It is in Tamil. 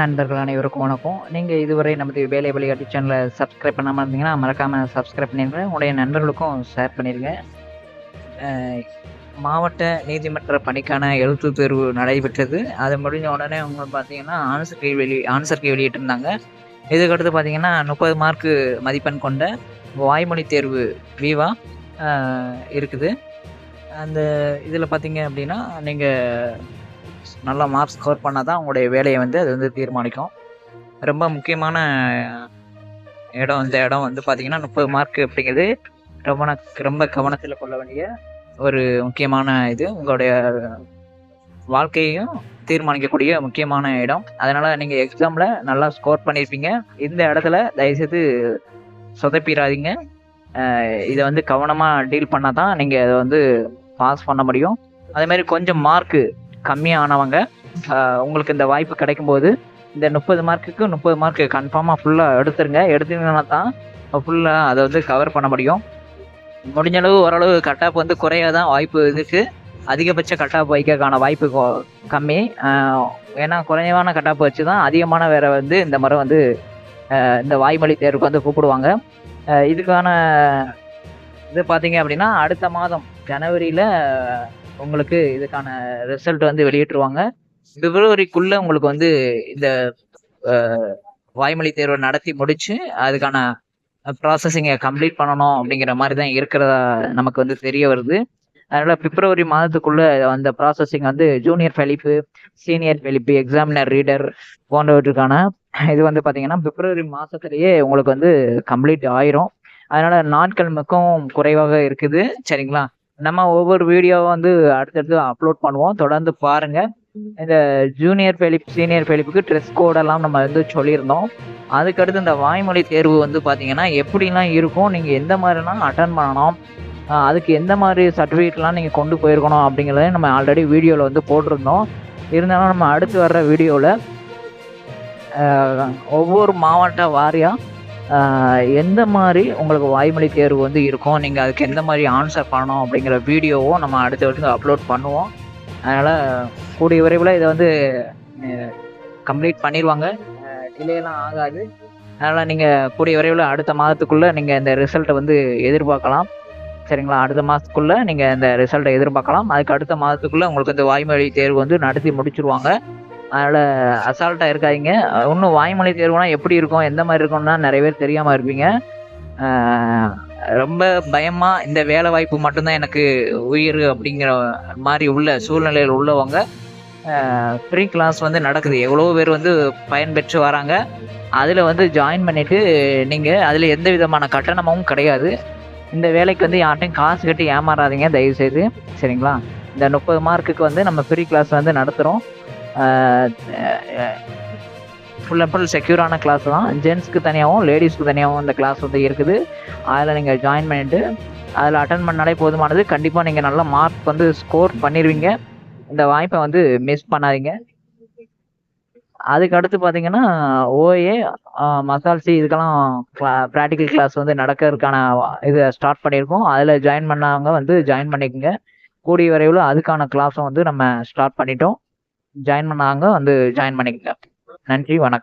நண்பர்கள் அனைவருக்கும் வணக்கம். நீங்கள் இதுவரை நமது வேலை வழிகாட்டி சேனலை சப்ஸ்கிரைப் பண்ணாமல் இருந்தீங்கன்னா மறக்காமல் சப்ஸ்கிரைப் பண்ணிடுங்க உங்களுடைய நண்பர்களுக்கும் ஷேர் பண்ணிடுங்க மாவட்ட நீதிமன்ற பணிக்கான எழுத்து தேர்வு நடைபெற்றது. அது முடிஞ்ச உடனே அவங்க பார்த்தீங்கன்னா ஆன்சர் கே வெளி ஆன்சர் கே வெளியிட்டிருந்தாங்க. இதுக்கடுத்து பார்த்தீங்கன்னா முப்பது மார்க்கு மதிப்பெண் கொண்ட வாய்மொழி தேர்வு விவா இருக்குது. அந்த இதில் பார்த்தீங்க அப்படின்னா நீங்கள் நல்லா மார்க் ஸ்கோர் பண்ணால் தான் உங்களுடைய வேலையை வந்து அது வந்து தீர்மானிக்கும். ரொம்ப முக்கியமான இடம் இந்த இடம் வந்து பார்த்தீங்கன்னா முப்பது மார்க் அப்படிங்கிறது ரொம்ப ரொம்ப கவனத்தில் கொள்ள வேண்டிய ஒரு முக்கியமான இது. உங்களுடைய வாழ்க்கையையும் தீர்மானிக்கக்கூடிய முக்கியமான இடம். அதனால் நீங்கள் எக்ஸாமில் நல்லா ஸ்கோர் பண்ணியிருப்பீங்க இந்த இடத்துல தயவுசெய்து சொதப்பிடாதீங்க. இதை வந்து கவனமாக டீல் பண்ணால் தான் நீங்கள் அதை வந்து பாஸ் பண்ண முடியும். அதே மாதிரி கொஞ்சம் மார்க்கு கம்மியானவங்க. உங்களுக்கு இந்த வாய்ப்பு கிடைக்கும்போது இந்த முப்பது மார்க்குக்கு முப்பது மார்க் கன்ஃபார்மாக ஃபுல்லாக எடுத்துருங்க. எடுத்தீங்கன்னா தான் ஃபுல்லாக அதை வந்து கவர் பண்ண முடியும். முடிஞ்ச அளவு ஓரளவு கட்டாப் வந்து குறைய தான் வாய்ப்பு இதுக்கு அதிகபட்ச கட்டாப் வைக்கிறதுக்கான வாய்ப்பு கம்மி. ஏன்னா குறைவான கட்டாப் வச்சு தான் அதிகமான வேற வந்து இந்த முறை வந்து இந்த வாய்மொழி தேர்வுக்கு வந்து கூப்பிடுவாங்க. இதுக்கான இது பார்த்தீங்க அப்படின்னா அடுத்த மாதம் ஜனவரியில் உங்களுக்கு இதுக்கான ரிசல்ட் வந்து வெளியிட்டுருவாங்க. பிப்ரவரிக்குள்ள உங்களுக்கு வந்து இந்த வாய்மொழி தேர்வை நடத்தி முடிச்சு அதுக்கான ப்ராசஸிங்கை கம்ப்ளீட் பண்ணணும் அப்படிங்கிற மாதிரி தான் இருக்கிறதா நமக்கு வந்து தெரிய வருது. அதனால் பிப்ரவரி மாதத்துக்குள்ள அந்த ப்ராசஸிங் வந்து ஜூனியர் ஃபெலிப்பு சீனியர் ஃபெலிப்பு எக்ஸாமினர் ரீடர் போன்றவற்றுக்கான இது வந்து பார்த்தீங்கன்னா பிப்ரவரி மாதத்துலேயே உங்களுக்கு வந்து கம்ப்ளீட் ஆயிரும். அதனால் நாட்கள் மிகவும் குறைவாக இருக்குது. சரிங்களா? நம்ம ஒவ்வொரு வீடியோவை வந்து அடுத்தடுத்து அப்லோட் பண்ணுவோம். தொடர்ந்து பாருங்க. இந்த ஜூனியர் ஃபெலிப் சீனியர் ஃபெலிப்புக்கு ட்ரெஸ் கோடெல்லாம் நம்ம வந்து சொல்லியிருந்தோம். அதுக்கடுத்து இந்த வாய்மொழி தேர்வு வந்து பார்த்தீங்கன்னா எப்படிலாம் இருக்கும் நீங்கள் எந்த மாதிரிலாம் அட்டன் பண்ணணும் அதுக்கு எந்த மாதிரி சர்டிஃபிகேட்லாம் நீங்கள் கொண்டு போயிருக்கணும் அப்படிங்கிறத நம்ம ஆல்ரெடி வீடியோவில் வந்து போட்டிருந்தோம். இருந்தாலும் நம்ம அடுத்து வர்ற வீடியோவில் ஒவ்வொரு மாவட்ட வாரியாக எந்த மாதிரி உங்களுக்கு வாய்மொழி தேர்வு வந்து இருக்கும்? நீங்கள் அதுக்கு எந்த மாதிரி ஆன்சர் பண்ணணும் அப்படிங்கிற வீடியோவும் நம்ம அடுத்த வரைக்கும் அப்லோட் பண்ணுவோம். அதனால் கூடிய விரைவில் இதை வந்து கம்ப்ளீட் பண்ணிடுவாங்க. டிலேலாம் ஆகாது. அதனால் நீங்கள் கூடிய விரைவில் அடுத்த மாதத்துக்குள்ளே நீங்கள் இந்த ரிசல்ட்டை வந்து எதிர்பார்க்கலாம். சரிங்களா? அடுத்த மாதத்துக்குள்ளே நீங்கள் இந்த ரிசல்ட்டை எதிர்பார்க்கலாம். அதுக்கு அடுத்த மாதத்துக்குள்ளே உங்களுக்கு இந்த வாய்மொழி தேர்வு வந்து நடத்தி முடிச்சுருவாங்க. அதனால் அசால்ட்டாக இருக்காதீங்க இன்னும் வாய்மொழி தேர்வுனா எப்படி இருக்கும் எந்த மாதிரி இருக்கும்னா நிறைய பேர் தெரியாமல் இருப்பீங்க. ரொம்ப பயமாக இந்த வேலை வாய்ப்பு மட்டும்தான் எனக்கு உயிர் அப்படிங்கிற மாதிரி உள்ள சூழ்நிலையில் உள்ளவங்க ஃப்ரீ கிளாஸ் வந்து நடக்குது. எவ்வளோ பேர் வந்து பயன்பெற்று வராங்க. அதில் வந்து ஜாயின் பண்ணிவிட்டு நீங்கள் அதில் எந்த விதமான கட்டணமும் கிடையாது. இந்த வேலைக்கு வந்து யார்ட்டையும் காசு கட்டி ஏமாறாதீங்க தயவுசெய்து. சரிங்களா? இந்த முப்பது மார்க்குக்கு வந்து நம்ம ஃப்ரீ கிளாஸ் வந்து நடத்துகிறோம் ஃபுல் அண்ட் ஃபுல் செக்யூரான கிளாஸ் தான். ஜென்ஸ்க்கு தனியாகவும் லேடிஸ்க்கு தனியாகவும் இந்த கிளாஸ் வந்து இருக்குது. அதில் நீங்கள் ஜாயின் பண்ணிட்டு அதில் அட்டன் பண்ணாலே போதுமானது. கண்டிப்பாக நீங்கள் நல்ல மார்க் வந்து ஸ்கோர் பண்ணிடுவீங்க இந்த வாய்ப்பை வந்து மிஸ் பண்ணாதீங்க. அதுக்கு அடுத்து பார்த்தீங்கன்னா ஓஏ மசால்சி இதுக்கெல்லாம் ப்ராக்டிக்கல் கிளாஸ் வந்து நடக்கிறதுக்கான இதை ஸ்டார்ட் பண்ணியிருக்கோம். அதில் ஜாயின் பண்ணவங்க வந்து ஜாயின் பண்ணிக்கோங்க. கூடிய விரைவில் அதுக்கான கிளாஸும் வந்து நம்ம ஸ்டார்ட் பண்ணிட்டோம். ஜாயின் பண்ணாங்க வந்து ஜாயின் பண்ணிக்கோங்க. நன்றி வணக்கம்.